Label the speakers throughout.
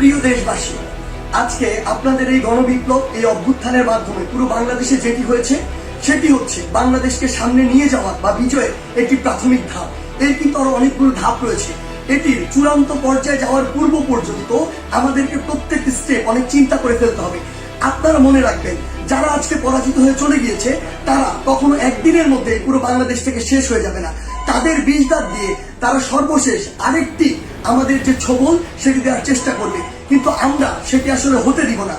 Speaker 1: প্রিয় দেশবাসী, আজকে আপনাদের এই গণবিপ্লব এই অভ্যুত্থানের মাধ্যমে পুরো বাংলাদেশে যেটি হয়েছে, সেটি হচ্ছে বাংলাদেশকে সামনে নিয়ে যাওয়া বা বিজয়ের একটি প্রাথমিক ধাপ। এর কিন্তু আরও অনেকগুলো ধাপ রয়েছে। এটির চূড়ান্ত পর্যায়ে যাওয়ার পূর্ব পর্যন্ত আমাদেরকে প্রত্যেকটি স্টেপ অনেক চিন্তা করে ফেলতে হবে। আপনারা মনে রাখবেন, যারা আজকে পরাজিত হয়ে চলে গিয়েছে, তারা কখনো একদিনের মধ্যে পুরো বাংলাদেশ থেকে শেষ হয়ে যাবে না। তাদের বীজ দিয়ে তারা সর্বশেষ আরেকটি আমাদের যে ছবল, সেটি দেওয়ার চেষ্টা করবে। কিন্তু আমরা সেটি আসলে হতে দিব না।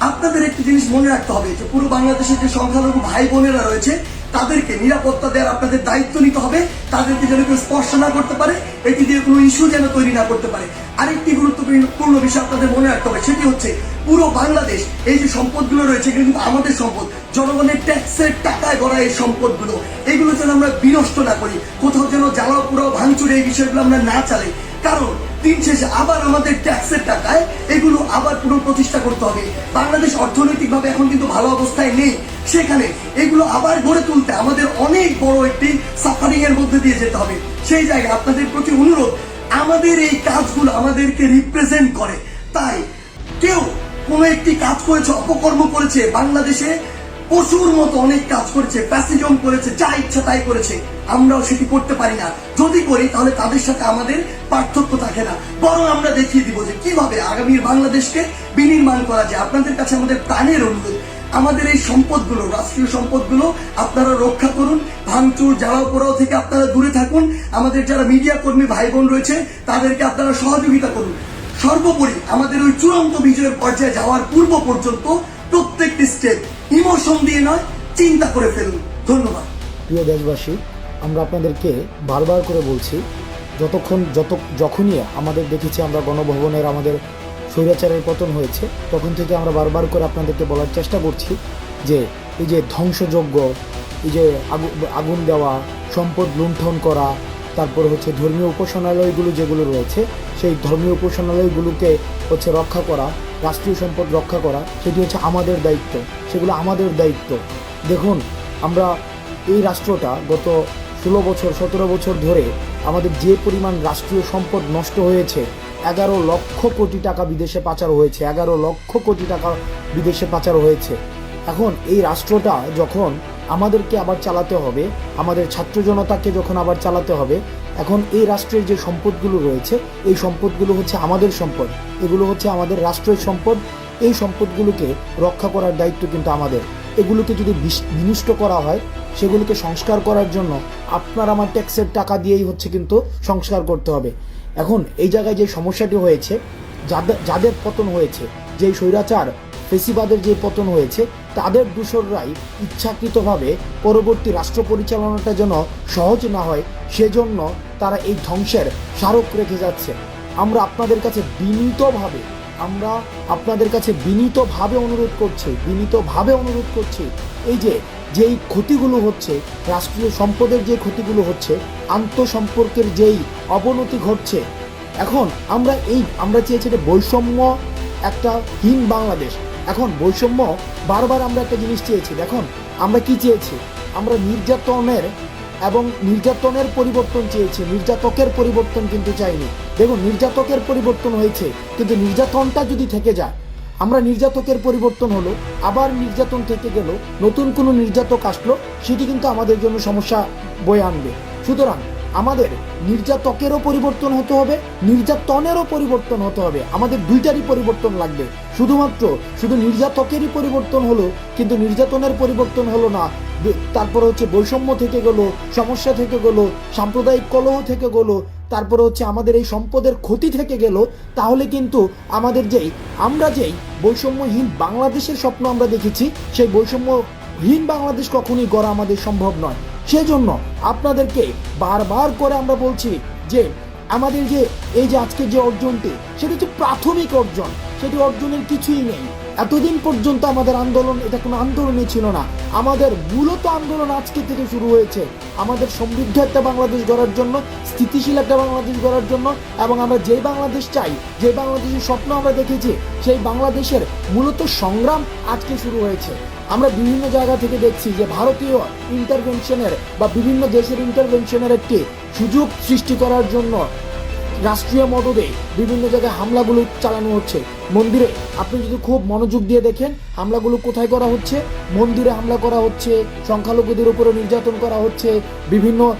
Speaker 1: আপনাদের একটি জিনিস মনে রাখতে হবে, যে পুরো বাংলাদেশের যে সংখ্যালঘু ভাই বোনেরা রয়েছে, তাদেরকে নিরাপত্তা দেওয়ার আপনাদের দায়িত্ব নিতে হবে। তাদেরকে যেন কেউ স্পর্শ না করতে পারে, এটি দিয়ে কোনো ইস্যু যেন তৈরি না করতে পারে। আরেকটি গুরুত্বপূর্ণ বিষয় আপনাদের মনে রাখতে হবে, সেটি হচ্ছে পুরো বাংলাদেশ, এই যে সম্পদগুলো রয়েছে, এগুলো কিন্তু আমাদের সম্পদ। জনগণের ট্যাক্সের টাকায় গড়া এই সম্পদগুলো, এগুলো যেন আমরা বিনষ্ট না করি, কোথাও যেন জ্বালাও পুরো ভাঙচুর এই বিষয়গুলো আমরা না চালাই। কারণ দিন শেষে আবার আমাদের ট্যাক্সের টাকায় এগুলো আবার পুরো প্রতিষ্ঠা করতে হবে। বাংলাদেশ অর্থনৈতিকভাবে এখন কিন্তু ভালো অবস্থায় নেই। সেখানে এগুলো আবার গড়ে তুলতে আমাদের অনেক বড় একটি সাফারিং এর মধ্যে দিয়ে যেতে হবে। সেই জায়গায় আপনাদের প্রতি অনুরোধ, আমাদের এই কাজগুলো আমাদেরকে রিপ্রেজেন্ট করে। তাই কেউ কোনো একটি কাজ করেছে, অপকর্ম করেছে বাংলাদেশে পশুর মতো অনেক কাজ করেছে প্যাসিজম করেছে, যা ইচ্ছা তাই করেছে। আমরাও সেটি করতে পারি না। যদি করি, তাহলে তাদের সাথে আমাদের পার্থক্য থাকে না। বরং আমরা দেখিয়ে দিব যে কীভাবে আগামীর বাংলাদেশকে বিনির্মাণ করা যায়। আপনাদের কাছে আমাদের প্রাণের অনুরোধ। আমাদের এই সম্পদগুলো, রাষ্ট্রীয় সম্পদগুলো, আপনারা রক্ষা করুন, ভাঙচুর, জ্বালাও পোড়াও থেকে আপনারা দূরে থাকুন। আমাদের যারা মিডিয়া কর্মী ভাই বোন রয়েছে, তাদেরকে আপনারা সহযোগিতা করুন। সর্বোপরি আমাদের ওই চূড়ান্ত বিজয়ের পর্যায়ে যাওয়ার পূর্ব পর্যন্ত প্রত্যেকটি স্টেপ ইমোশন দিয়ে নয়, চিন্তা করে ফেলুন। ধন্যবাদ।
Speaker 2: প্রিয় দেশবাসী, আমরা আপনাদেরকে বারবার করে বলছি, যতক্ষণ যত যখনই আমাদের দেখেছি আমরা গণভবনের আমাদের স্বৈরাচারের পতন হয়েছে, তখন থেকে আমরা বারবার করে আপনাদেরকে বলার চেষ্টা করছি যে এই যে ধ্বংসযজ্ঞ, এই যে আগু- আগুন দেওয়া, সম্পদ লুণ্ঠন করা, তারপর হচ্ছে ধর্মীয় উপাসনালয়গুলো যেগুলো রয়েছে, সেই ধর্মীয় উপাসনালয়গুলোকে হচ্ছে রক্ষা করা রাষ্ট্রীয় সম্পদ রক্ষা করা, সেটি হচ্ছে আমাদের দায়িত্ব, সেগুলো আমাদের দায়িত্ব। দেখুন, আমরা এই রাষ্ট্রটা গত ষোলো বছর, সতেরো বছর ধরে আমাদের যে পরিমাণ রাষ্ট্রীয় সম্পদ নষ্ট হয়েছে, এগারো লক্ষ কোটি টাকা বিদেশে পাচার হয়েছে, এগারো লক্ষ কোটি টাকা বিদেশে পাচার হয়েছে। এখন এই রাষ্ট্রটা যখন আমাদেরকে আবার চালাতে হবে, আমাদের ছাত্র জনতাকে যখন আবার চালাতে হবে এখন এই রাষ্ট্রের যে সম্পদগুলো রয়েছে, এই সম্পদগুলো হচ্ছে আমাদের সম্পদ। এগুলো হচ্ছে আমাদের রাষ্ট্রের সম্পদ। এই সম্পদগুলোকে রক্ষা করার দায়িত্ব কিন্তু আমাদের। এগুলোকে যদি বিনষ্ট করা হয়, সেগুলোকে সংস্কার করার জন্য আপনার আমার ট্যাক্সের টাকা দিয়েই হচ্ছে কিন্তু সংস্কার করতে হবে। এখন এই জায়গায় যে সমস্যাটি হয়েছে যাদের যাদের পতন হয়েছে যে স্বৈরাচার, ফেসিবাদের যে পতন হয়েছে, তাদের দূষররাই ইচ্ছাকৃতভাবে পরবর্তী রাষ্ট্র পরিচালনাটা যেন সহজ না হয়, সেজন্য তারা এই ধ্বংসের স্মারক রেখে যাচ্ছে। আমরা আপনাদের কাছে বিনীতভাবে, আমরা আপনাদের কাছে বিনীতভাবে অনুরোধ করছি, বিনীতভাবে অনুরোধ করছি, এই যে, যেই ক্ষতিগুলো হচ্ছে, রাষ্ট্রীয় সম্পদের যে ক্ষতিগুলো হচ্ছে, আন্তঃসম্পর্কের যেই অবনতি ঘটছে, এখন আমরা এই, আমরা চেয়েছি যে বৈষম্য একটা হীন বাংলাদেশ। এখন বৈষম্য বারবার আমরা একটা জিনিস চেয়েছি। দেখুন, আমরা কি চেয়েছি? আমরা নির্যাতনের এবং নির্যাতনের পরিবর্তন চেয়েছে। নির্যাতকের পরিবর্তন কিন্তু চাইনি। দেখুন, নির্যাতকের পরিবর্তন হয়েছে, কিন্তু নির্যাতনটা যদি থেকে যায়, আমরা নির্যাতকের পরিবর্তন হলো, আবার নির্যাতন থেকে গেল, নতুন কোনো নির্যাতক আসলো, সেটি কিন্তু আমাদের জন্য সমস্যা বয়ে আনবে। সুতরাং আমাদের নির্যাতকেরও পরিবর্তন হতে হবে, নির্যাতনেরও পরিবর্তন হতে হবে। আমাদের দুইটারই পরিবর্তন লাগবে। শুধুমাত্র শুধু নির্যাতকেরই পরিবর্তন হলো, কিন্তু নির্যাতনের পরিবর্তন হলো না তারপরে হচ্ছে বৈষম্য থেকে গেলো, সমস্যা থেকে গেলো, সাম্প্রদায়িক কলহ থেকে গেলো, তারপরে হচ্ছে আমাদের এই সম্পদের ক্ষতি থেকে গেল, তাহলে কিন্তু আমাদের যেই আমরা যেই বৈষম্যহীন বাংলাদেশের স্বপ্ন আমরা দেখেছি, সেই বৈষম্যহীন বাংলাদেশ কখনোই গড়া আমাদের সম্ভব নয়। সেজন্য আপনাদেরকে বারবার করে আমরা বলছি যে, আমাদের যে, এই যে আজকে যে অর্জনটি, সেটা হচ্ছে প্রাথমিক অর্জন। সেটি অর্জনের কিছুই নেই। এতদিন পর্যন্ত আমাদের আন্দোলন, এটা কোনো আন্দোলনই ছিল না। আমাদের মূলত আন্দোলন আজকে থেকে শুরু হয়েছে। আমাদের সমৃদ্ধ একটা বাংলাদেশ গড়ার জন্য, স্থিতিশীল একটা বাংলাদেশ গড়ার জন্য, এবং আমরা যে বাংলাদেশ চাই যে বাংলাদেশের স্বপ্ন আমরা দেখেছি, সেই বাংলাদেশের মূলত সংগ্রাম আজকে শুরু হয়েছে। আমরা বিভিন্ন জায়গা থেকে দেখছি যে ভারতীয় ইন্টারভেনশনের বা বিভিন্ন দেশের ইন্টারভেনশনের একটি সুযোগ সৃষ্টি করার জন্য রাষ্ট্রীয় মদদে বিভিন্ন জায়গায় হামলাগুলো চালানো হচ্ছে। মন্দিরে, আপনি যদি খুব মনোযোগ দিয়ে দেখেন, হামলাগুলো কোথায় করা হচ্ছে? মন্দিরে হামলা করা হচ্ছে, সংখ্যালঘুদের উপরে নির্যাতন করা হচ্ছে, বিভিন্ন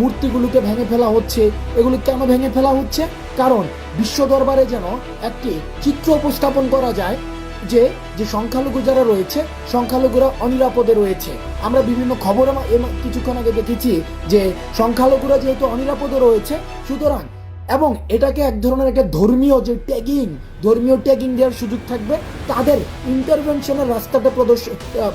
Speaker 2: মূর্তিগুলোকে ভেঙে ফেলা হচ্ছে। এগুলো কেন ভেঙে ফেলা হচ্ছে? কারণ বিশ্ব দরবারে যেন একটি চিত্র উপস্থাপন করা যায় যে যে সংখ্যালঘু যারা রয়েছে, সংখ্যালঘুরা অনিরাপদে রয়েছে। আমরা বিভিন্ন খবরে কিছুক্ষণ আগে দেখেছি যে, সংখ্যালঘুরা যেহেতু অনিরাপদে রয়েছে, সুতরাং এবং এটাকে এক ধরনের একটা ধর্মীয় যে ট্যাগিং ধর্মীয় ট্যাগিং দেওয়ার সুযোগ থাকবে, তাদের ইন্টারভেনশনের রাস্তাটা প্রদর্শ-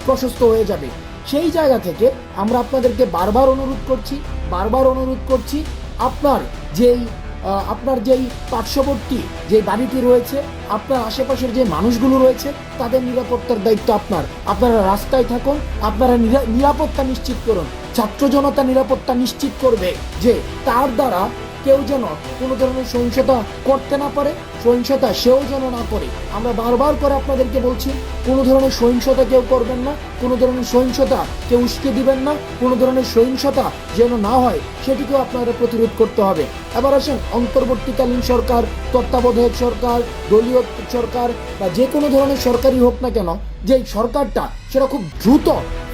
Speaker 2: প্রশস্ত হয়ে যাবে। সেই জায়গা থেকে আমরা আপনাদেরকে বারবার অনুরোধ করছি, বারবার অনুরোধ করছি, আপনার যেই আপনার যেই পার্শ্ববর্তী যে বাড়িটি রয়েছে, আপনার আশেপাশের যে মানুষগুলো রয়েছে, তাদের নিরাপত্তার দায়িত্ব আপনার। আপনারা রাস্তায় থাকুন, আপনারা নিরা- নিরাপত্তা নিশ্চিত করুন। ছাত্র জনতা নিরাপত্তা নিশ্চিত করবে যে তার দ্বারা কেউ যেন কোনো ধরনের সহিংসতা করতে না পারে, সহিংসতা সেও যেন না করে। আমরা বারবার করে আপনাদেরকে বলছি, কোনো ধরনের সহিংসতা কেউ করবেন না, কোনো ধরনের সহিংসতা কেউ উস্কে দিবেন না, কোনো ধরনের সহিংসতা যেন না হয়, সেটিকেও আপনাদের প্রতিরোধ করতে হবে। এবার আসেন, অন্তর্বর্তীকালীন সরকার, তত্ত্বাবধায়ক সরকার, দলীয় সরকার বা যে কোনো ধরনের সরকারই হোক না কেন যে সরকারটা সেটা খুব দ্রুত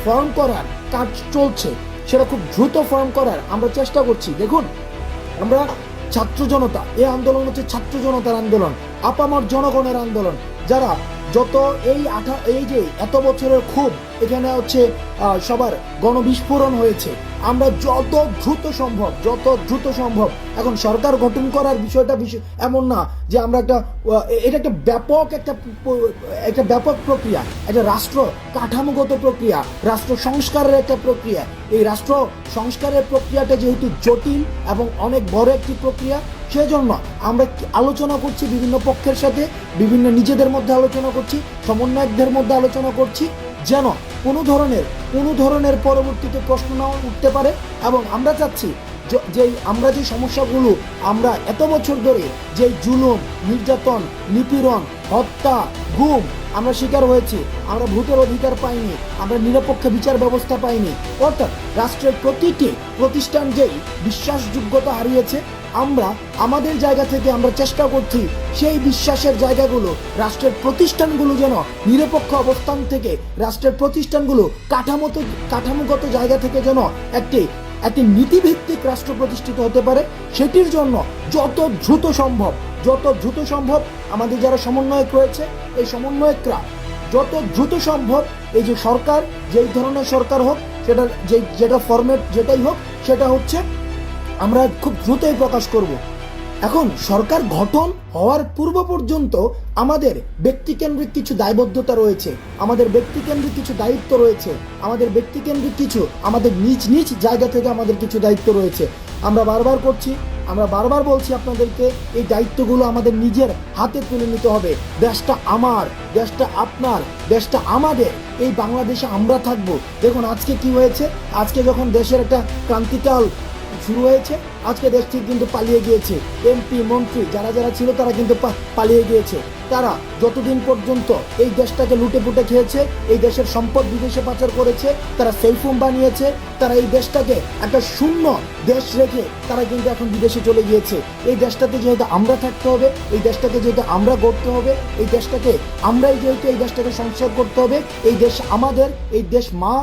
Speaker 2: ফর্ম করার কাজ চলছে, সেটা খুব দ্রুত ফর্ম করার আমরা চেষ্টা করছি। দেখুন আমরা ছাত্র জনতা এই আন্দোলন হচ্ছে ছাত্র জনতার আন্দোলন আপামর জনগণের আন্দোলন। যারা যত এই আঠা, এই যে এত বছরের খুব এখানে হচ্ছে সবার গণবিস্ফোরণ হয়েছে। আমরা যত দ্রুত সম্ভব, যত দ্রুত সম্ভব, এখন সরকার গঠন করার বিষয়টা বিষয় এমন না যে আমরা একটা এটা একটা ব্যাপক একটা একটা ব্যাপক প্রক্রিয়া, একটা রাষ্ট্র কাঠামোগত প্রক্রিয়া, রাষ্ট্র সংস্কারের একটা প্রক্রিয়া। এই রাষ্ট্র সংস্কারের প্রক্রিয়াটা যেহেতু জটিল এবং অনেক বড় একটি প্রক্রিয়া সেজন্য আমরা আলোচনা করছি বিভিন্ন পক্ষের সাথে, বিভিন্ন নিজেদের মধ্যে আলোচনা করছি, সমন্বয়কদের মধ্যে আলোচনা করছি, যেন কোনো ধরনের কোনো ধরনের পরবর্তীতে প্রশ্ন না উঠতে পারে এবং আমরা চাচ্ছি যে আমরা যে সমস্যাগুলো আমরা এত বছর ধরে যে জুলুম, নির্যাতন, নিপীড়ন, হত্যা, গুম আমরা শিকার হয়েছি, আমরা ভোটের অধিকার পাইনি, আমরা নিরপেক্ষ বিচার ব্যবস্থা পাইনি, অর্থাৎ রাষ্ট্রের প্রতিটি প্রতিষ্ঠান যেই বিশ্বাসযোগ্যতা হারিয়েছে আমরা আমাদের জায়গা থেকে আমরা চেষ্টা করছি সেই বিশ্বাসের জায়গাগুলো, রাষ্ট্রের প্রতিষ্ঠানগুলো যেন নিরপেক্ষ অবস্থান থেকে, রাষ্ট্রের প্রতিষ্ঠানগুলো কাঠামোত, কাঠামোগত জায়গা থেকে যেন একটি একটি নীতিভিত্তিক রাষ্ট্র প্রতিষ্ঠিত হতে পারে, সেটির জন্য যত দ্রুত সম্ভব, যত দ্রুত সম্ভব আমাদের যারা সমন্বয়ক রয়েছে, এই সমন্বয়করা যত দ্রুত সম্ভব এই যে সরকার, যেই ধরনের সরকার হোক সেটা যে যেটা ফরম্যাট যেটাই হোক, সেটা হচ্ছে আমরা খুব দ্রুতই প্রকাশ করব। এখন সরকার গঠন হওয়ার পূর্ব পর্যন্ত আমাদের ব্যক্তিকেন্দ্রিক কিছু দায়বদ্ধতা রয়েছে, আমাদের ব্যক্তিকেন্দ্রিক কিছু দায়িত্ব রয়েছে, আমাদের ব্যক্তিকেন্দ্রিক কিছু, আমাদের নিজ নিজ জায়গা থেকে আমাদের কিছু দায়িত্ব রয়েছে। আমরা বারবার করছি, আমরা বারবার বলছি আপনাদেরকে, এই দায়িত্বগুলো আমাদের নিজের হাতে তুলে নিতে হবে। দেশটা আমার, দেশটা আপনার, দেশটা আমাদের, এই বাংলাদেশে আমরা থাকব। দেখুন আজকে কি হয়েছে? আজকে যখন দেশের একটা ক্রান্তিকাল শুরু হয়েছে। আজকে দেশ থেকে কিন্তু পালিয়ে গিয়েছে এমপি, মন্ত্রী, যারা যারা ছিল তারা কিন্তু পালিয়ে গিয়েছে। তারা যতদিন পর্যন্ত এই দেশটাকে লুটে পুটে খেয়েছে, এই দেশের সম্পদ বিদেশে পাচার করেছে, তারা সেলফোন বানিয়েছে, তারা এই দেশটাকে একটা শূন্য দেশ রেখে তারা কিন্তু এখন বিদেশে চলে গিয়েছে। এই দেশটাতে যেহেতু আমরা থাকতে হবে, এই দেশটাকে যেহেতু আমরা গড়তে হবে, এই দেশটাকে আমরাই যেহেতু এই দেশটাকে সংস্কার করতে হবে, এই দেশ আমাদের, এই দেশ মা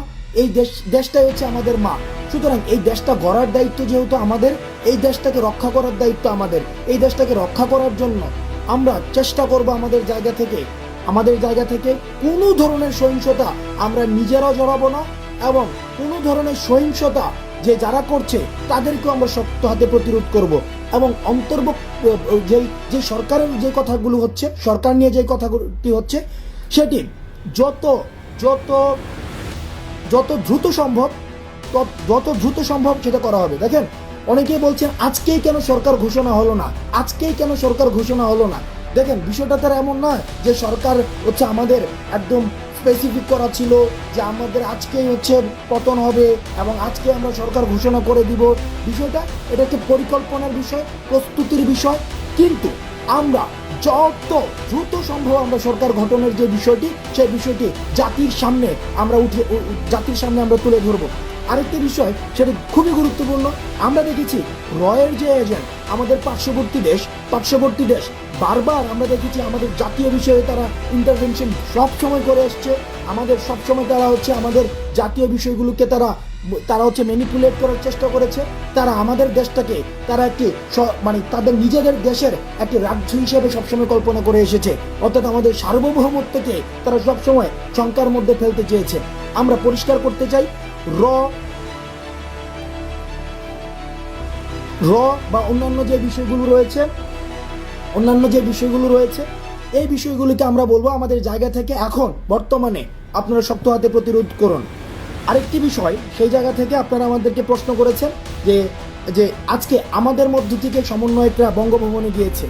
Speaker 2: এই দেশ, দেশটাই হচ্ছে আমাদের মা। সুতরাং এই দেশটা গড়ার দায়িত্ব যেহেতু আমাদের, এই দেশটাকে রক্ষা করার দায়িত্ব আমাদের। এই দেশটাকে রক্ষা করার জন্য আমরা চেষ্টা করব আমাদের জায়গা থেকে। আমাদের জায়গা থেকে কোনো ধরনের সহিংসতা আমরা নিজেরাও জড়াবো না এবং কোনো ধরনের সহিংসতা যে যারা করছে, তাদেরকেও আমরা শক্ত হাতে প্রতিরোধ করব এবং অন্তর্ভুক্ত যে যে সরকারের যে কথাগুলো হচ্ছে, সরকার নিয়ে যে কথাগুলি হচ্ছে, সেটি যত যত যত দ্রুত সম্ভব যত দ্রুত সম্ভব সেটা করা হবে। দেখেন, অনেকেই বলছেন, আজকেই কেন সরকার ঘোষণা হলো না? আজকেই কেন সরকার ঘোষণা হলো না? দেখেন, বিষয়টা তার এমন নয় যে সরকার হচ্ছে আমাদের একদম স্পেসিফিক করা ছিল, যে আমাদের আজকেই হচ্ছে পতন হবে এবং আজকে আমরা সরকার ঘোষণা করে দিব। বিষয়টা, এটা একটা পরিকল্পনার বিষয়, প্রস্তুতির বিষয়। কিন্তু আমরা যত দ্রুত সম্ভব আমরা সরকার গঠনের যে বিষয়টি, সেই বিষয়টি জাতির সামনে আমরা উঠে জাতির সামনে আমরা তুলে ধরবো। আরেকটি বিষয়, সেটা খুবই গুরুত্বপূর্ণ। আমরা দেখেছি রয়ের যে এজেন্ট আমাদের পার্শ্ববর্তী দেশ পার্শ্ববর্তী দেশ, বারবার আমরা দেখেছি আমাদের জাতীয় বিষয়ে তারা ইন্টারভেনশন সবসময় করে এসছে আমাদের সবসময় তারা হচ্ছে আমাদের জাতীয় বিষয়গুলোকে তারা তারা হচ্ছে ম্যানিপুলেট করার চেষ্টা করেছে। তারা আমাদের দেশটাকে, তারা একটি মানে তাদের নিজেদের দেশের একটি রাজ্য হিসেবে সবসময় কল্পনা করে এসেছে। অর্থাৎ আমাদের সার্বভৌমত্বকে তারা সবসময় শঙ্কার মধ্যে ফেলতে চেয়েছে। আমরা পরিষ্কার করতে চাই, র র বা অন্যান্য যে বিষয়গুলো রয়েছে, অন্যান্য যে বিষয়গুলো রয়েছে, এই বিষয়গুলিকে আমরা বলব আমাদের জায়গা থেকে এখন, বর্তমানে, আপনারা শক্ত হাতে প্রতিরোধ করুন। আরেকটি বিষয়, সেই জায়গা থেকে আপনারা আমাদেরকে প্রশ্ন করেছেন যে যে আজকে আমাদের মধ্য থেকে সমন্বয়করা বঙ্গভবনে গিয়েছে।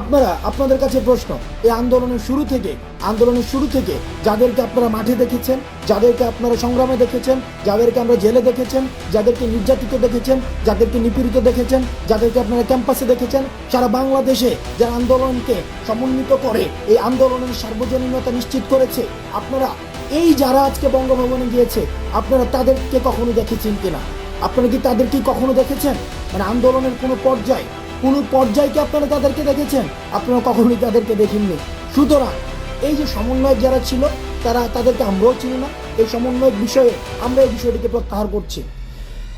Speaker 2: আপনারা, আপনাদের কাছে প্রশ্ন, এই আন্দোলনের শুরু থেকে, আন্দোলনের শুরু থেকে যাদেরকে আপনারা মাঠে দেখেছেন, যাদেরকে আপনারা সংগ্রামে দেখেছেন, যাদেরকে আমরা জেলে দেখেছেন, যাদেরকে নির্যাতিত দেখেছেন, যাদেরকে নিপীড়িত দেখেছেন, যাদেরকে আপনারা ক্যাম্পাসে দেখেছেন, সারা বাংলাদেশে যারা আন্দোলনকে সমন্বিত করে, এই আন্দোলনের সার্বজনীনতা নিশ্চিত করেছে, আপনারা এই যারা আজকে বঙ্গভবনে গিয়েছে, আপনারা তাদেরকে কখনো দেখেছেন কিনা? আপনারা কি তাদেরকে কখনো দেখেছেন? মানে আন্দোলনের কোনো পর্যায়ে, কোনো পর্যায়কে আপনারা তাদেরকে দেখেছেন? আপনারা কখনোই তাদেরকে দেখেননি। সুতরাং এই যে সমন্বয়ক যারা ছিল, তারা তাদেরকে আমরাও চিনি না। এই সমন্বয়ক বিষয়ে আমরা এই বিষয়টিকে প্রত্যাহার করছি।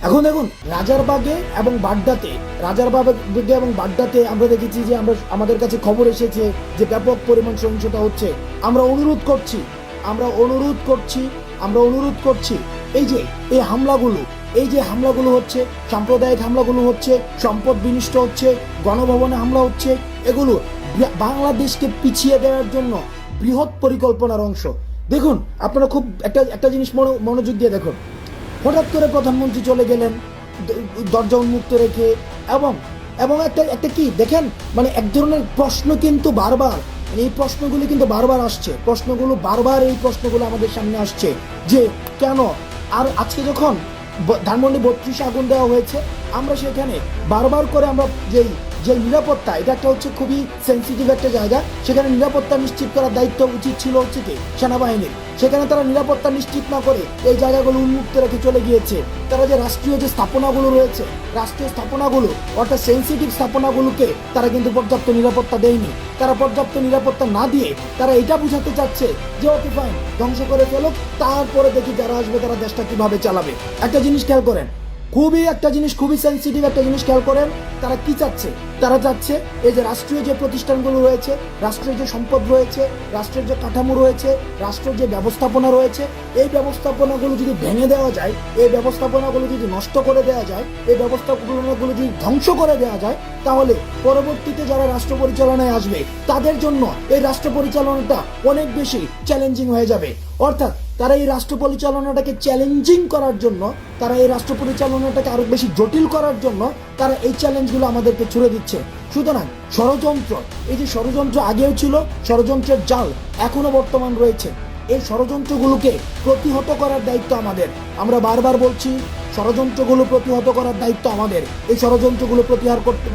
Speaker 2: এখন দেখুন, রাজারবাগে এবং বাড্ডাতে, রাজারবাগে এবং বাড্ডাতে আমরা দেখেছি যে আমরা, আমাদের কাছে খবর এসেছে যে ব্যাপক পরিমাণ সহিংসতা হচ্ছে। আমরা অনুরোধ করছি আমরা অনুরোধ করছি, আমরা অনুরোধ করছি, এই যে, এই হামলাগুলো, এই যে হামলাগুলো হচ্ছে, সাম্প্রদায়িক হামলাগুলো হচ্ছে, সম্পদ বিনষ্ট হচ্ছে, গণভবনে হামলা হচ্ছে, এগুলো বাংলাদেশকে পিছিয়ে দেওয়ার জন্য বৃহৎ পরিকল্পনার অংশ। দেখুন, আপনারা খুব একটা একটা জিনিস মনো- মনোযোগ দিয়ে দেখুন। হঠাৎ করে প্রধানমন্ত্রী চলে গেলেন দরজা উন্মুক্ত রেখে, এবং এবং একটা একটা কি, দেখেন মানে এক ধরনের প্রশ্ন কিন্তু বারবার এই প্রশ্নগুলি কিন্তু বারবার আসছে। প্রশ্নগুলো বারবার এই প্রশ্নগুলো আমাদের সামনে আসছে যে কেন? আর আজকে যখন ধানমন্ডি বত্রিশে আগুন দেওয়া হয়েছে, আমরা সেখানে বারবার করে আমরা যেই যে নিরাপত্তা, এটা একটা হচ্ছে খুবই সেন্সিটিভ একটা জায়গা। সেখানে নিরাপত্তা নিশ্চিত করার দায়িত্ব উচিত ছিল হচ্ছে সেনাবাহিনীর। সেখানে তারা নিরাপত্তা নিশ্চিত না করে এই জায়গাগুলো উন্মুক্ত রেখে চলে গিয়েছে। তারা যে রাষ্ট্রীয় যে স্থাপনাগুলো রয়েছে, রাষ্ট্রীয় স্থাপনাগুলো, অর্থাৎ সেন্সিটিভ স্থাপনাগুলোকে তারা কিন্তু পর্যাপ্ত নিরাপত্তা দেয়নি। তারা পর্যাপ্ত নিরাপত্তা না দিয়ে তারা এটা বুঝাতে চাচ্ছে যে, ওকে ফাইন ধ্বংস করে ফেলো তারপরে দেখি যারা আসবে তারা দেশটা কীভাবে চালাবে। একটা জিনিস খেয়াল করেন খুবই একটা জিনিস, খুবই সেন্সিটিভ একটা জিনিস খেয়াল করেন, তারা কি চাচ্ছে? তারা চাচ্ছে এই যে রাষ্ট্রীয় যে প্রতিষ্ঠানগুলো রয়েছে, রাষ্ট্রের যে সম্পদ রয়েছে, রাষ্ট্রের যে কাঠামো রয়েছে, রাষ্ট্রের যে ব্যবস্থাপনা রয়েছে, এই ব্যবস্থাপনাগুলো যদি ভেঙে দেওয়া যায়, এই ব্যবস্থাপনাগুলো যদি নষ্ট করে দেওয়া যায়, এই ব্যবস্থাপনাগুলো যদি ধ্বংস করে দেওয়া যায়, তাহলে পরবর্তীতে যারা রাষ্ট্র পরিচালনায় আসবে, তাদের জন্য এই রাষ্ট্র পরিচালনাটা অনেক বেশি চ্যালেঞ্জিং হয়ে যাবে। অর্থাৎ তারা এই রাষ্ট্র পরিচালনাটাকে চ্যালেঞ্জিং করার জন্য, তারা এই রাষ্ট্র পরিচালনাটাকে আরও বেশি জটিল করার জন্য তারা এই চ্যালেঞ্জগুলো আমাদেরকে ছুড়ে দিচ্ছে। সুতরাং ষড়যন্ত্র, এই যে ষড়যন্ত্র আগেও ছিল, ষড়যন্ত্রের জাল এখনও বর্তমান রয়েছে। এই ষড়যন্ত্রগুলোকে প্রতিহত করার দায়িত্ব আমাদের। আমরা বারবার বলছি, ষড়যন্ত্রগুলো প্রতিহত করার দায়িত্ব আমাদের। এই ষড়যন্ত্রগুলো প্রতিহার করতে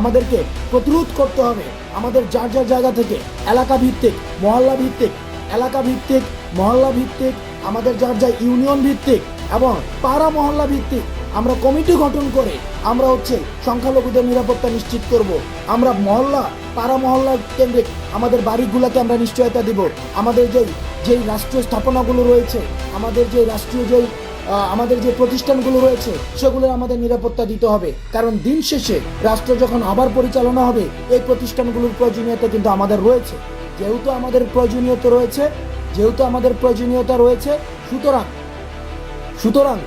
Speaker 2: আমাদেরকে প্রতিরোধ করতে হবে। আমাদের যার যার জায়গা থেকে এলাকা ভিত্তিক মহল্লা ভিত্তিক এলাকা ভিত্তিক মহল্লা ভিত্তিক আমাদের যার যা ইউনিয়ন ভিত্তিক এবং পাড়া মহল্লা ভিত্তিক আমরা কমিটি গঠন করে আমরা হচ্ছে সংখ্যালঘুদের নিরাপত্তা নিশ্চিত করব। আমরা মহল্লা পাড়া মহল্লা কেন্দ্রিক আমাদের বাড়িগুলোকে আমরা নিশ্চয়তা দিব। আমাদের যেই যেই রাষ্ট্রীয় স্থাপনাগুলো রয়েছে, আমাদের যে রাষ্ট্রীয় যেই আমাদের যে প্রতিষ্ঠানগুলো রয়েছে, সেগুলোর আমাদের নিরাপত্তা দিতে হবে। কারণ দিন শেষে রাষ্ট্র যখন আবার পরিচালনা হবে, এই প্রতিষ্ঠানগুলোর প্রয়োজনীয়তা কিন্তু আমাদের রয়েছে। যেহেতু আমাদের প্রয়োজনীয়তা রয়েছে যেহেতু আমাদের প্রয়োজনীয়তা রয়েছে, সুতরাং সুতরাং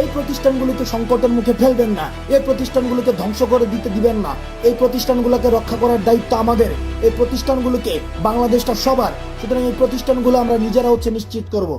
Speaker 2: এই প্রতিষ্ঠানগুলোকে সংকটের মুখে ফেলবেন না। এই প্রতিষ্ঠানগুলোকে ধ্বংস করে দিতে দিবেন না। এই প্রতিষ্ঠানগুলোকে রক্ষা করার দায়িত্ব আমাদের। এই প্রতিষ্ঠানগুলোকে বাংলাদেশটা সবার। সুতরাং এই প্রতিষ্ঠানগুলো আমরা নিজেরা হচ্ছে নিশ্চিত করব।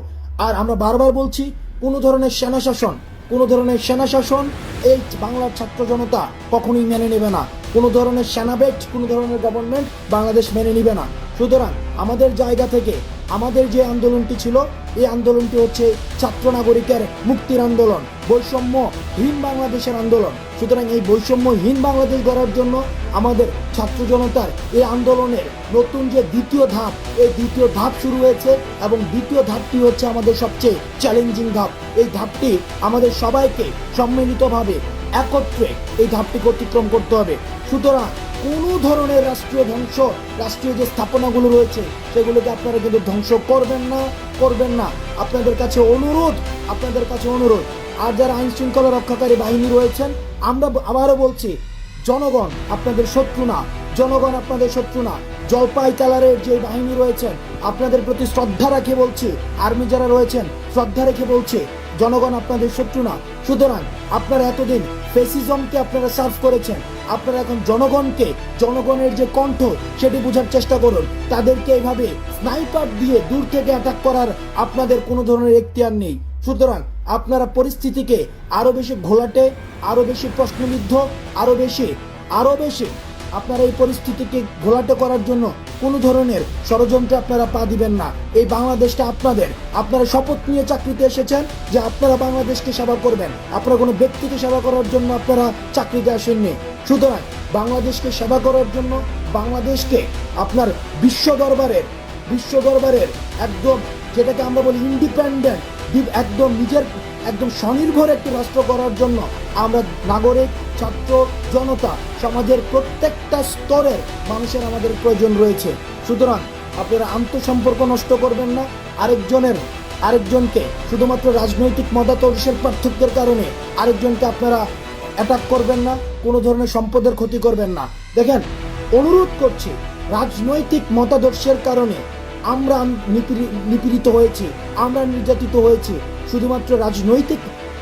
Speaker 2: আর আমরা বারবার বলছি, কোনো ধরনের সেনা শাসন, কোনো ধরনের সেনা শাসন এই বাংলার ছাত্র জনতা কখনোই মেনে নেবে না। কোনো ধরনের সেনাবেট কোনো ধরনের গভর্নমেন্ট বাংলাদেশ মেনে নেবে না। সুতরাং আমাদের জায়গা থেকে আমাদের যে আন্দোলনটি ছিল, এই আন্দোলনটি হচ্ছে ছাত্র নাগরিকের মুক্তির আন্দোলন বৈষম্যহীন বাংলাদেশের আন্দোলন। সুতরাং এই বৈষম্যহীন বাংলাদেশ গড়ার জন্য আমাদের ছাত্র জনতার এই আন্দোলনের নতুন যে দ্বিতীয় ধাপ, এই দ্বিতীয় ধাপ শুরু হয়েছে এবং দ্বিতীয় ধাপটি হচ্ছে আমাদের সবচেয়ে চ্যালেঞ্জিং ধাপ। এই ধাপটি আমাদের সবাইকে সম্মিলিতভাবে একত্রে এই ধাপটিকে অতিক্রম করতে হবে। সুতরাং কোনো ধরনের রাষ্ট্রীয় ধ্বংস, রাষ্ট্রীয় যে স্থাপনাগুলো রয়েছে, সেগুলোকে আপনারা কিন্তু ধ্বংস করবেন না করবেন না। আপনাদের কাছে অনুরোধ, আপনাদের কাছে অনুরোধ। আর যারা আইন শৃঙ্খলা রক্ষাকারী বাহিনী রয়েছেন, আমরা আবারও বলছি, জনগণ আপনাদের শত্রু না, জনগণ আপনাদের শত্রু না। জলপাই কালারের যে বাহিনী রয়েছেন, আপনাদের প্রতি শ্রদ্ধা রাখে বলছি, আর্মি যারা রয়েছেন, শ্রদ্ধা রেখে বলছে, জনগণ আপনাদের শত্রু না। সুতরাং আপনারা এতদিন ফেসিজমকে আপনারা সার্ভ করেছেন। আপনারা এখন জনগণকে, জনগণের যে কণ্ঠ, সেটি বোঝার চেষ্টা করুন। তাদেরকে এইভাবে স্নাইপার দিয়ে দূর থেকে অ্যাটাক করার আপনাদের কোনো ধরনের এখতিয়ার নেই। সুতরাং আপনারা পরিস্থিতিকে আরও বেশি ঘোলাটে আরও বেশি প্রশ্নবিদ্ধ আরও বেশি আরও বেশি আপনারা এই পরিস্থিতিকে ঘোলাটে করার জন্য কোনো ধরনের ষড়যন্ত্রে আপনারা পা দিবেন না। এই বাংলাদেশটা আপনাদের। আপনারা শপথ নিয়ে চাকরিতে এসেছেন যে আপনারা বাংলাদেশকে সেবা করবেন। আপনারা কোনো ব্যক্তিকে সেবা করার জন্য আপনারা চাকরিতে আসেননি। সুতরাং বাংলাদেশকে সেবা করার জন্য বাংলাদেশকে আপনার বিশ্ব দরবারের বিশ্ব দরবারের একদম যেটাকে আমরা বলি ইন্ডিপেন্ডেন্ট একদম নিজের একদম স্বনির্ভর একটি রাষ্ট্র করার জন্য আমরা নাগরিক, ছাত্র, জনতা, সমাজের প্রত্যেকটা স্তরের মানুষের আমাদের প্রয়োজন রয়েছে। সুতরাং আপনারা আন্তঃসম্পর্ক নষ্ট করবেন না। আরেকজনের, আরেকজনকে শুধুমাত্র রাজনৈতিক মতাদর্শের পার্থক্যের কারণে আরেকজনকে আপনারা অ্যাটাক করবেন না, কোনো ধরনের সম্পদের ক্ষতি করবেন না। দেখেন, অনুরোধ করছি, রাজনৈতিক মতাদর্শের কারণে আমরা নিপীড়ি- নিপীড়িত হয়েছি, আমরা নির্যাতিত হয়েছি। শুধুমাত্র রাজনৈতিক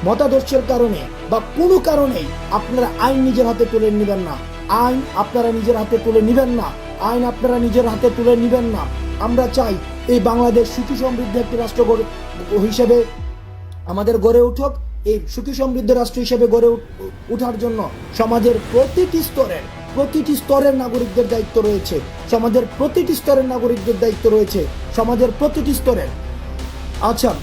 Speaker 2: মতাদর্শের কারণে বা কোনো কারণেই আপনারা আইন নিজের হাতে তুলে নেবেন না। আইন আপনারা নিজের হাতে তুলে নেবেন না। আইন আপনারা নিজের হাতে তুলে নেবেন না। আমরা চাই এই বাংলাদেশ সুখী সমৃদ্ধ একটি রাষ্ট্র হিসেবে আমাদের গড়ে উঠুক। এই সুখী সমৃদ্ধ রাষ্ট্র হিসেবে গড়ে উঠ- উঠার জন্য সমাজের প্রতিটি স্তরের প্রতিটি স্তরের নাগরিকদের দায়িত্ব রয়েছে। সমাজের প্রতিটি স্তরের নাগরিকদের দায়িত্ব রয়েছে। সমাজের প্রতিটি স্তরের আচ্ছা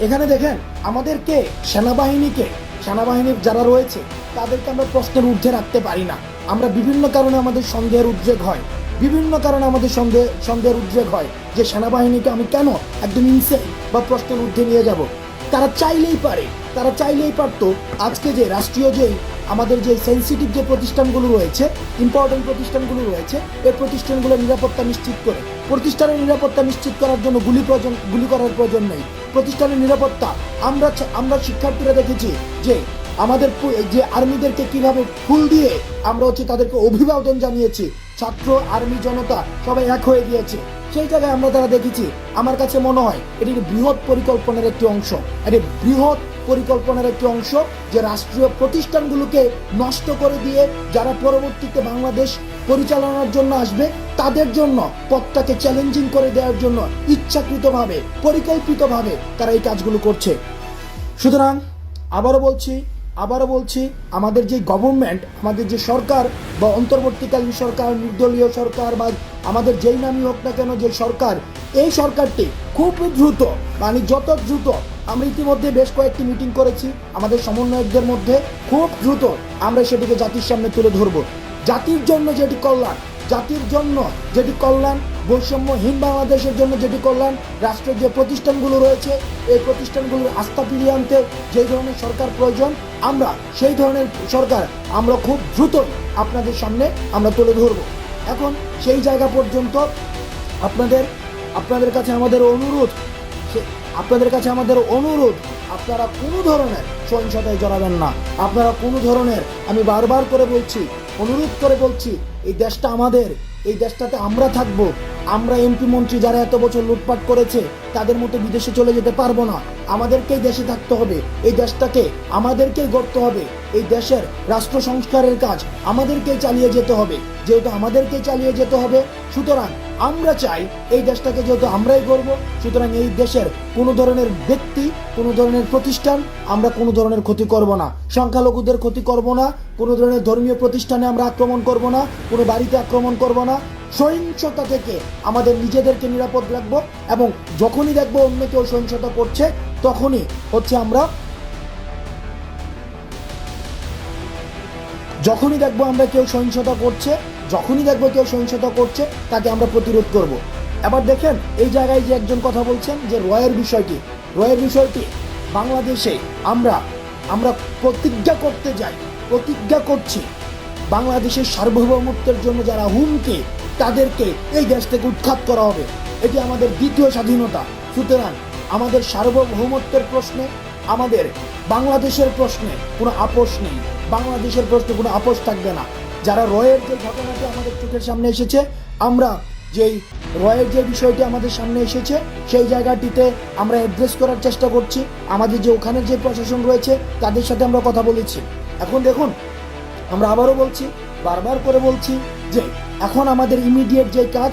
Speaker 2: এখানে দেখেন আমাদেরকে সেনাবাহিনীকে, সেনাবাহিনীর যারা রয়েছে, তাদেরকে আমরা প্রশ্নের ঊর্ধ্বে রাখতে পারি না। আমরা বিভিন্ন কারণে আমাদের সন্দেহের উদ্রেক হয়। বিভিন্ন কারণে আমাদের সন্দেহ, সন্দেহের উদ্রেক হয় যে সেনাবাহিনীকে আমি কেন একদম ইনসে বা প্রশ্নের ঊর্ধ্বে নিয়ে যাব। তারা চাইলেই পারে। তারা চাইলেই পারতো আজকে যে রাষ্ট্রীয় যে আমাদের যে সেন্সিটিভ যে প্রতিষ্ঠানগুলো রয়েছে ইম্পর্টেন্ট প্রতিষ্ঠানগুলো রয়েছে, এই প্রতিষ্ঠানগুলোর নিরাপত্তা নিশ্চিত করে। প্রতিষ্ঠানের নিরাপত্তা নিশ্চিত করার জন্য গুলি প্রয়োজন, গুলি করার প্রয়োজন নেই। প্রতিষ্ঠানের নিরাপত্তা, আমরা আমরা শিক্ষার্থীরা দেখেছি যে আমাদের যে আর্মিদেরকে কীভাবে ফুল দিয়ে আমরা হচ্ছে তাদেরকে অভিবাদন জানিয়েছি। ছাত্র, আর্মি, জনতা সবাই এক হয়ে গিয়েছে। সেই জায়গায় আমরা তারা দেখেছি, আমার কাছে মনে হয় এটি বৃহৎ পরিকল্পনার একটি অংশ। এটি বৃহৎ পরিকল্পনার একটি অংশ যে রাষ্ট্রীয় প্রতিষ্ঠানগুলোকে নষ্ট করে দিয়ে যারা পরবর্তীতে বাংলাদেশ পরিচালনার জন্য আসবে, তাদের জন্য পথটাকে চ্যালেঞ্জিং করে দেওয়ার জন্য ইচ্ছাকৃতভাবে, পরিকল্পিতভাবে তারা এই কাজগুলো করছে। সুতরাং আবারও বলছি আবারও বলছি, আমাদের যে গভর্নমেন্ট আমাদের যে সরকার বা অন্তর্বর্তীকালীন সরকার, নির্দলীয় সরকার বা আমাদের যেই নামই হোক না কেন যে সরকার, এই সরকারটি খুব দ্রুত মানে যত দ্রুত আমরা ইতিমধ্যে বেশ কয়েকটি মিটিং করেছি আমাদের সমন্বয়কদের মধ্যে খুব দ্রুত আমরা সেটিকে জাতির সামনে তুলে ধরব। জাতির জন্য যেটি কল্যাণ, জাতির জন্য যেটি কল্যাণ, বৈষম্যহীন বাংলাদেশের জন্য যেটি কল্যাণ, রাষ্ট্রের যে প্রতিষ্ঠানগুলো রয়েছে, এই প্রতিষ্ঠানগুলোর আস্থা ফিরিয়ে আনতে যে ধরনের সরকার প্রয়োজন, আমরা সেই ধরনের সরকার আমরা খুব দ্রুত আপনাদের সামনে আমরা তুলে ধরব। এখন সেই জায়গা পর্যন্ত আপনাদের আপনাদের কাছে আমাদের অনুরোধ আপনাদের কাছে আমাদের অনুরোধ, আপনারা কোনো ধরনের সহিংসতায় জড়াবেন না। আপনারা কোনো ধরনের, আমি বারবার করে বলছি, অনুরোধ করে বলছি, এই দেশটা আমাদের এই দেশটাতে আমরা থাকব। আমরা এমপি মন্ত্রী যারা এত বছর লুটপাট করেছে, তাদের মতো বিদেশে চলে যেতে পারব না। আমাদেরকেই দেশে থাকতে হবে। এই দেশটাকে আমাদেরকেই গড়তে হবে। এই দেশের রাষ্ট্র সংস্কারের কাজ আমাদেরকেই চালিয়ে যেতে হবে। যেহেতু আমাদেরকেই চালিয়ে যেতে হবে, সুতরাং আমরা চাই এই দেশটাকে যেহেতু আমরাই গড়ব, সুতরাং এই দেশের কোনো ধরনের ব্যক্তি, কোনো ধরনের প্রতিষ্ঠান আমরা কোনো ধরনের ক্ষতি করব না। সংখ্যালঘুদের ক্ষতি করব না, কোনো ধরনের ধর্মীয় প্রতিষ্ঠানে আমরা আক্রমণ করব না, কোনো বাড়িতে আক্রমণ করব না সহিংসতা থেকে আমাদের নিজেদেরকে নিরাপদ রাখব এবং যখনই দেখব অন্য কেউ সহিংসতা করছে, তখনই হচ্ছে আমরা যখনই দেখব আমরা কেউ সহিংসতা করছে, যখনই দেখব কেউ সহিংসতা করছে, তাকে আমরা প্রতিরোধ করব। এবার দেখেন, এই জায়গায় যে একজন কথা বলছেন যে রয়ের বিষয়টি রয়ের বিষয়টি, বাংলাদেশে আমরা আমরা প্রতিজ্ঞা করতে যাই, প্রতিজ্ঞা করছি বাংলাদেশের সার্বভৌমত্বের জন্য যারা হুমকি, তাদেরকে এই দেশ থেকে উৎখাত করা হবে। এটি আমাদের দ্বিতীয় স্বাধীনতা। সুতরাং আমাদের সার্বভৌমত্বের প্রশ্নে, আমাদের বাংলাদেশের প্রশ্নে কোনো আপোষ নেই। বাংলাদেশের প্রশ্নে কোনো আপোষ থাকবে না। যারা রয়ের যে ঘটনাটি আমাদের চোখের সামনে এসেছে, আমরা যেই রয়ের যে বিষয়টি আমাদের সামনে এসেছে, সেই জায়গাটিতে আমরা অ্যাড্রেস করার চেষ্টা করছি। আমাদের যে ওখানের যে প্রশাসন রয়েছে, তাদের সাথে আমরা কথা বলেছি। এখন দেখুন আমরা আবারও বলছি, বারবার করে বলছি যে এখন আমাদের ইমিডিয়েট যে কাজ,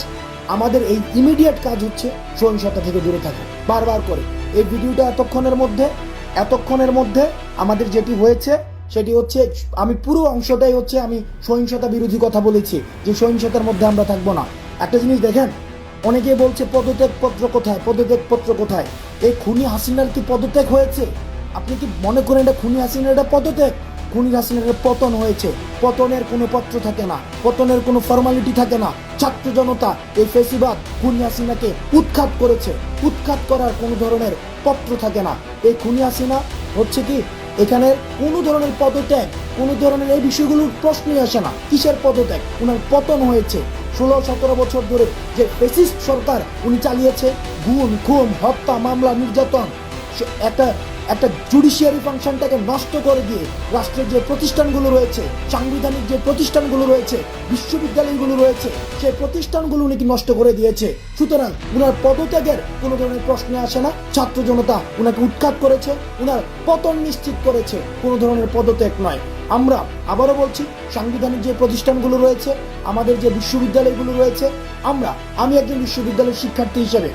Speaker 2: আমাদের এই ইমিডিয়েট কাজ হচ্ছে সহিংসতা থেকে দূরে থাকা। বারবার করে। এই ভিডিওটা এতক্ষণের মধ্যে এতক্ষণের মধ্যে আমাদের যেটি হয়েছে, সেটি হচ্ছে, আমি পুরো অংশটাই হচ্ছে আমি সহিংসতা বিরোধী কথা বলেছি, যে সহিংসতার মধ্যে আমরা থাকব না। একটা জিনিস দেখেন অনেকে বলছে পদত্যাগ পত্র কোথায় পদত্যাগ পত্র কোথায়? এই খুনি হাসিনার কি পদত্যাগ হয়েছে? আপনি কি মনে করেন এটা খুনি হাসিনার এটা পদত্যাগ? খুনি হাসিনার পতন হয়েছে। পতনের কোনো পত্র থাকে না, পতনের কোনো ফর্মালিটি থাকে না। ছাত্র জনতা এই ফেসিবাদ খুনি হাসিনাকে উৎখাত করেছে। উৎখাত করার কোনো ধরনের পত্র থাকে না। এই খুনি হাসিনা হচ্ছে কি, এখানে কোনো ধরনের পদত্যাগ, কোনো ধরনের এই বিষয়গুলোর প্রশ্নই আসে না। কিসের পদত্যাগ? ওনার পতন হয়েছে। ষোলো, সতেরো বছর ধরে যে ফেসিস্ট সরকার উনি চালিয়েছে, গুম খুম হত্যা, মামলা, নির্যাতন একটা একটা জুডিশিয়ারি ফাংশনটাকে নষ্ট করে দিয়ে রাষ্ট্রের যে প্রতিষ্ঠানগুলো রয়েছে, সাংবিধানিক যে প্রতিষ্ঠানগুলো রয়েছে, বিশ্ববিদ্যালয়গুলো রয়েছে সেই প্রতিষ্ঠানগুলো উনি নষ্ট করে দিয়েছে। সুতরাং উনার পদত্যাগের কোনো ধরনের প্রশ্নে আসে না। ছাত্র জনতা উনাকে উৎখাত করেছে, উনার পতন নিশ্চিত করেছে, কোনো ধরনের পদত্যাগ নয়। আমরা আবারও বলছি, সাংবিধানিক যে প্রতিষ্ঠানগুলো রয়েছে, আমাদের যে বিশ্ববিদ্যালয়গুলো রয়েছে, আমরা, আমি একজন বিশ্ববিদ্যালয়ের শিক্ষার্থী হিসেবে,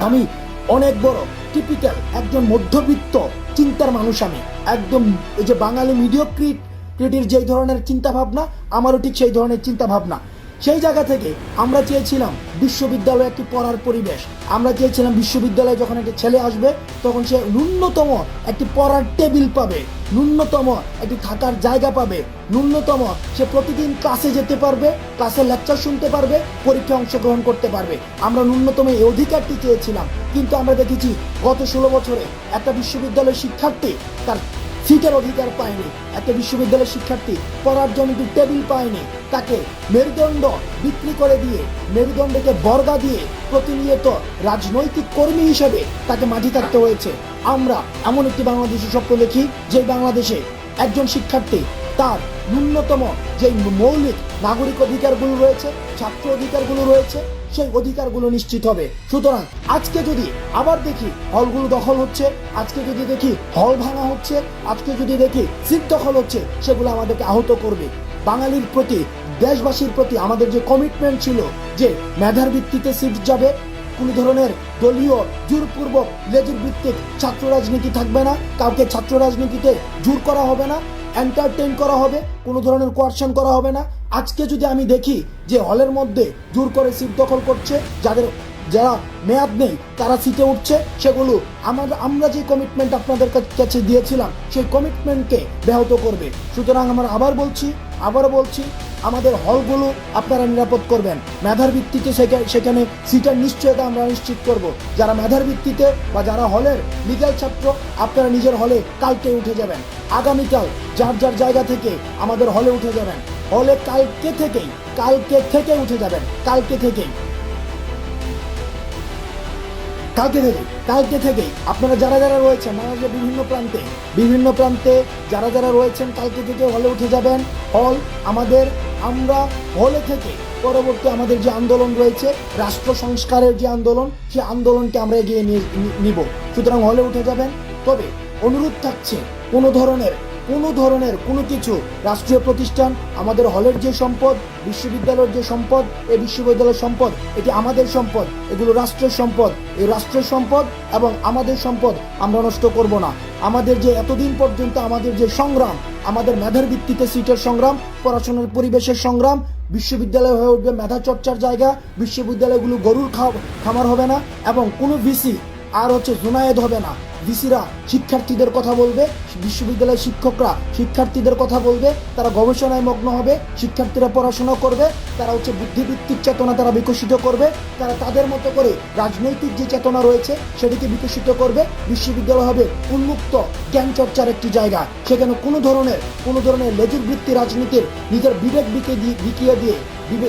Speaker 2: আমি অনেক বড় টিপিক্যাল একজন মধ্যবিত্ত চিন্তার মানুষ আমি। একদম এই যে বাঙালি মিডিয় ক্রিট ক্রিটির যেই ধরনের চিন্তা ভাবনা আমারও ঠিক সেই ধরনের চিন্তা ভাবনা সেই জায়গা থেকে আমরা চেয়েছিলাম বিশ্ববিদ্যালয়ে একটি পড়ার পরিবেশ। আমরা চেয়েছিলাম বিশ্ববিদ্যালয়ে যখন একটা ছেলে আসবে, তখন সে ন্যূনতম একটি পড়ার টেবিল পাবে, ন্যূনতম একটি থাকার জায়গা পাবে, ন্যূনতম সে প্রতিদিন ক্লাসে যেতে পারবে ক্লাসে লেকচার শুনতে পারবে, পরীক্ষায় অংশগ্রহণ করতে পারবে। আমরা ন্যূনতম এই অধিকারটি চেয়েছিলাম। কিন্তু আমরা দেখেছি গত ষোলো বছরে একটা বিশ্ববিদ্যালয়ের শিক্ষার্থী তার সিটের অধিকার পায়নি। একটা বিশ্ববিদ্যালয়ের শিক্ষার্থী পড়ার জন্য টেবিল পায়নি। তাকে মেরুদণ্ড বিক্রি করে দিয়ে, মেরুদণ্ডকে বর্গা দিয়ে প্রতিনিয়ত রাজনৈতিক কর্মী হিসেবে তাকে মাটি থাকতে হয়েছে। আমরা এমন একটি বাংলাদেশের স্বপ্ন দেখি, যে বাংলাদেশে একজন শিক্ষার্থী তার ন্যূনতম যে মৌলিক নাগরিক অধিকারগুলো রয়েছে, ছাত্র অধিকারগুলো রয়েছে সেই অধিকারগুলো নিশ্চিত হবে। সুতরাং আজকে যদি আবার দেখি হলগুলো দখল হচ্ছে, আজকে যদি দেখি হল ভাঙা হচ্ছে, আজকে যদি দেখি সিট দখল হচ্ছে, সেগুলো আমাদেরকে আহত করবে। বাঙালির প্রতি, দেশবাসীর প্রতি আমাদের যে কমিটমেন্ট ছিল যে মেধার ভিত্তিতে সিট যাবে, কোনো ধরনের দলীয় জোরপূর্বক, লেজুর ভিত্তিক ছাত্র রাজনীতি থাকবে না, কাউকে ছাত্র রাজনীতিতে জোর করা হবে না। এন্টারটেইন করা হবে, কোনো ধরনের কোয়ারশন করা হবে না। আজকে যদি আমি দেখি যে হলের মধ্যে জোর করে সিট দখল করছে, যাদের যারা মেয়াদ নেই, তারা সিটে উঠছে। সেগুলো আমরা আমরা যে কমিটমেন্ট আপনাদের কাছে দিয়েছিলাম, সেই কমিটমেন্টকে ব্যাহত করবে। সুতরাং আমরা আবার বলছি আবার বলছি, আমাদের হলগুলো আপনারা নিরাপদ করবেন। মেধার ভিত্তিতে সেখা- সেখানে সিটের নিশ্চয়তা আমরা নিশ্চিত করব। যারা মেধার ভিত্তিতে বা যারা হলের লিগ্যাল ছাত্র, আপনারা নিজের হলে কালকে উঠে যাবেন। আগামীকাল যার যার জায়গা থেকে আমাদের হলে উঠে যাবেন। হলে কালকে থেকেই কালকে থেকে উঠে যাবেন। কালকে থেকেই। কালকে থেকে, কালকে থেকেই আপনারা যারা যারা রয়েছেন বাংলাদেশের বিভিন্ন প্রান্তে বিভিন্ন প্রান্তে যারা যারা রয়েছেন, কালকে থেকে হলে উঠে যাবেন। হল আমাদের, আমরা হলে থেকে পরবর্তী আমাদের যে আন্দোলন রয়েছে, রাষ্ট্র সংস্কারের যে আন্দোলন সেই আন্দোলনকে আমরা এগিয়ে নিয়ে নিব। সুতরাং হলে উঠে যাবেন। তবে অনুরোধ থাকছে কোনো ধরনের কোনো ধরনের কোনো কিছু রাষ্ট্রীয় প্রতিষ্ঠান, আমাদের হলের যে সম্পদ, বিশ্ববিদ্যালয়ের যে সম্পদ, এই বিশ্ববিদ্যালয়ের সম্পদ, এটি আমাদের সম্পদ, এগুলো রাষ্ট্রের সম্পদ, এই রাষ্ট্রের সম্পদ এবং আমাদের সম্পদ আমরা নষ্ট করব না। আমাদের যে এতদিন পর্যন্ত আমাদের যে সংগ্রাম, আমাদের মেধার ভিত্তিতে সিটের সংগ্রাম, পড়াশোনার পরিবেশের সংগ্রাম, বিশ্ববিদ্যালয় হয়ে উঠবে মেধা চর্চার জায়গা, বিশ্ববিদ্যালয়গুলো গরুর খামার হবে না এবং কোনো ভিসি আর হচ্ছে জুনায়েদ হবে না। ভিসিরা শিক্ষার্থীদের কথা বলবে, বিশ্ববিদ্যালয়ের শিক্ষকরা শিক্ষার্থীদের কথা বলবে, তারা গবেষণায় মগ্ন হবে, শিক্ষার্থীরা পড়াশোনা করবে, তারা হচ্ছে বুদ্ধিভিত্তিক চেতনা তারা বিকশিত করবে, তারা তাদের মতো করে রাজনৈতিক যে চেতনা রয়েছে সেটিকে বিকশিত করবে, বিশ্ববিদ্যালয় হবে উন্মুক্ত, জ্ঞান চর্চার একটি জায়গা, সেখানে কোনো ধরনের কোনো ধরনের লেজুর বৃত্তি রাজনীতির নিজের বিবেক বিকে দিয়ে বিকিয়ে দিয়ে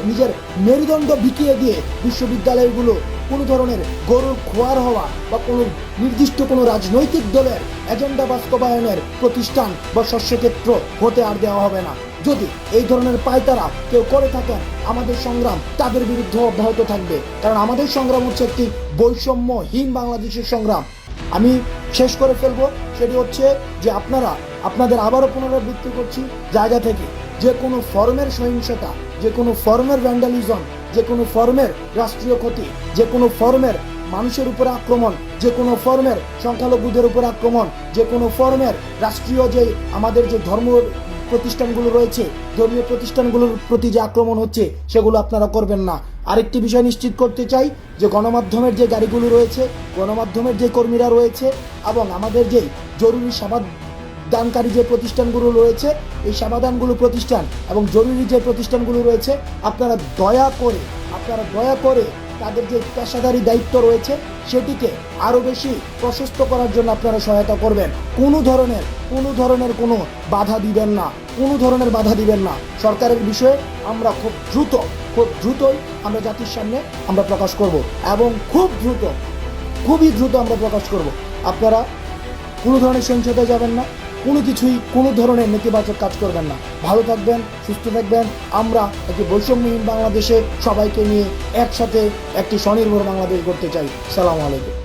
Speaker 2: নিজের মেরুদণ্ড বিকিয়ে দিয়ে বিশ্ববিদ্যালয়গুলো কোনো ধরনের গরুর খোয়ার হওয়া বা কোনো নির্দিষ্ট কোনো রাজনৈতিক দলের এজেন্ডা বাস্তবায়নের প্রতিষ্ঠান বা শস্যক্ষেত্র হতে আর দেওয়া হবে না। যদি এই ধরনের পায়তারা কেউ করে থাকেন, আমাদের সংগ্রাম তাদের বিরুদ্ধে অব্যাহত থাকবে। কারণ আমাদের সংগ্রাম হচ্ছে একটি বৈষম্যহীন বাংলাদেশের সংগ্রাম। আমি শেষ করে ফেলব। সেটি হচ্ছে যে আপনারা, আপনাদের আবারও পুনরাবৃত্তি করছি জায়গা থেকে। যে কোনো ফর্মের সহিংসতা, যে কোনো ফর্মের ভ্যান্ডালিজম যে কোনো ফর্মের রাষ্ট্রীয় ক্ষতি যে কোনো ফর্মের মানুষের উপর আক্রমণ যে কোনো ফর্মের সংখ্যালঘুদের উপর আক্রমণ যে কোনো ফর্মের রাষ্ট্রীয় যে আমাদের যে ধর্ম প্রতিষ্ঠানগুলো রয়েছে, ধর্মীয় প্রতিষ্ঠানগুলোর প্রতি যে আক্রমণ হচ্ছে, সেগুলো আপনারা করবেন না। আরেকটি বিষয় নিশ্চিত করতে চাই যে গণমাধ্যমের যে গাড়িগুলো রয়েছে, গণমাধ্যমের যে কর্মীরা রয়েছে এবং আমাদের যে জরুরি সেবা দানকারী যে প্রতিষ্ঠানগুলো রয়েছে, এই সেবাদানগুলো প্রতিষ্ঠান এবং জরুরি যে প্রতিষ্ঠানগুলো রয়েছে, আপনারা দয়া করে, আপনারা দয়া করে তাদের যে পেশাদারি দায়িত্ব রয়েছে, সেটিকে আরও বেশি প্রশস্ত করার জন্য আপনারা সহায়তা করবেন। কোনো ধরনের কোনো ধরনের কোনো বাধা দিবেন না, কোনো ধরনের বাধা দিবেন না। সরকারের বিষয়ে আমরা খুব দ্রুত, খুব দ্রুতই আমরা জাতির সামনে আমরা প্রকাশ করব এবং খুব দ্রুত, খুবই দ্রুত আমরা প্রকাশ করব। আপনারা কোনো ধরনের সহিংসতায় যাবেন না। কোনো কিছুই কোনো ধরনের নেতিবাচক কাজ করবেন না। ভালো থাকবেন, সুস্থ থাকবেন। আমরা একটি বৈষম্যহীন বাংলাদেশে সবাইকে নিয়ে একসাথে একটি স্বনির্ভর বাংলাদেশ করতে চাই। সালাম আলাইকুম।